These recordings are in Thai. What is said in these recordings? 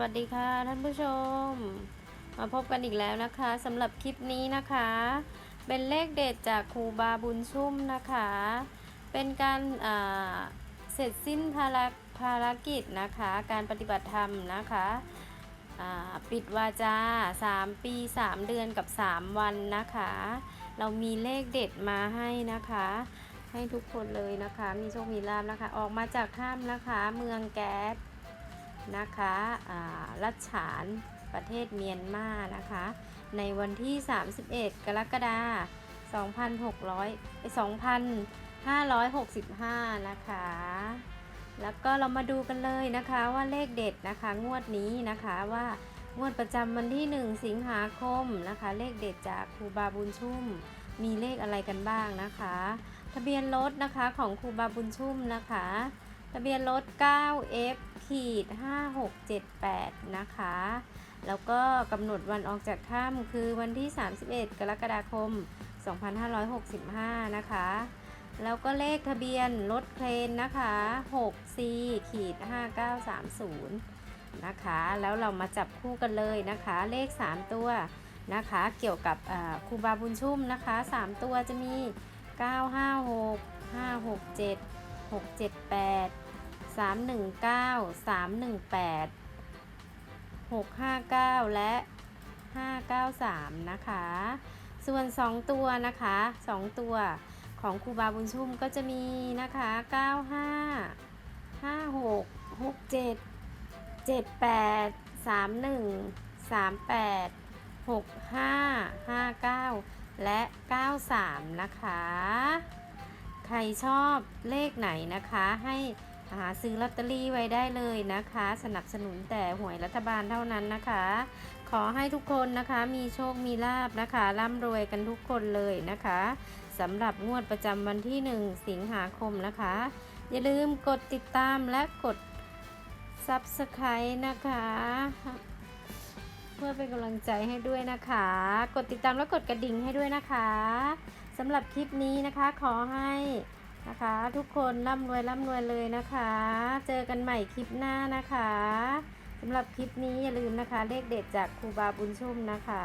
วัสดีค่ะท่านผู้ชม มาพบกันอีกแล้วนะคะสำหรับคลิปนี้นะคะ เป็นเลขเด็ดจากครูบาบุญชุ่มนะคะ เป็นการเสร็จสิ้นภารภารกิจนะคะ การปฏิบัติธรรมนะคะปิดวาจา 3 ปี 3 เดือนกับ 3 วันนะคะ เรามีเลขเด็ดมาให้นะคะ ให้ทุกคนเลยนะคะ มีโชคมีลาภนะคะ ออกมาจากถ้ำนะคะ เมืองแก๊ส นะคะรัชฉานประเทศเมียนมานะคะ ในวันที่ 31 กรกฎาคม2600 2565 นะคะ แล้วก็เรามาดูกันเลยนะคะว่าเลขเด็ดนะคะ งวดนี้นะคะว่างวดประจำวันที่ 1 สิงหาคมนะคะ เลขเด็ดจากครูบาบุญชุ่ม มีเลขอะไรกันบ้างนะคะ ทะเบียนรถนะคะของครูบาบุญชุ่มนะคะ ทะเบียนรถ 9F ขีด5678 นะคะ แล้วก็กำหนดวันออกจากถ้ำคือวันที่ 31 กรกฎาคม 2565 นะคะ แล้วก็เลขทะเบียนรถเครนนะคะ 6C ขีด5930 นะคะ แล้วเรามาจับคู่กันเลยนะคะ เลข 3 ตัวนะคะ เกี่ยวกับครูบาบุญชุ่มนะคะ 3 ตัวจะมี 956 567 678 319 318 659 และ 593 นะคะ ส่วน 2 ตัวนะคะ 2 ตัวของครูบาบุญชุ่มก็จะมีนะคะ 95 56 67 78 31 38 65 59 และ 93 นะคะ ใครชอบเลขไหนนะคะให้ หาซื้อลอตเตอรี่ไว้ได้เลยนะคะ สนับสนุนแต่หวยรัฐบาลเท่านั้นนะคะ ขอให้ทุกคนนะคะมีโชคมีลาบนะคะร่ำรวยกันทุกคนเลยนะคะสำหรับงวดประจำวันที่ 1 สิงหาคมนะคะ อย่าลืมกดติดตามและกด Subscribe นะคะ เพื่อเป็นกำลังใจให้ด้วยนะคะ กดติดตามและกดกระดิ่งให้ด้วยนะคะสำหรับคลิปนี้นะคะขอให้ นะคะ ทุกคนร่ำรวยร่ำรวยเลยนะคะ เจอกันใหม่คลิปหน้านะคะสำหรับคลิปนี้อย่าลืมนะคะ เลขเด็ดจากครูบาบุญชุ่มนะคะ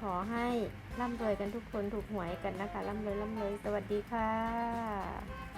ขอให้ร่ำรวยกันทุกคนถูกหวยกันนะคะร่ำรวยร่ำรวยสวัสดีค่ะ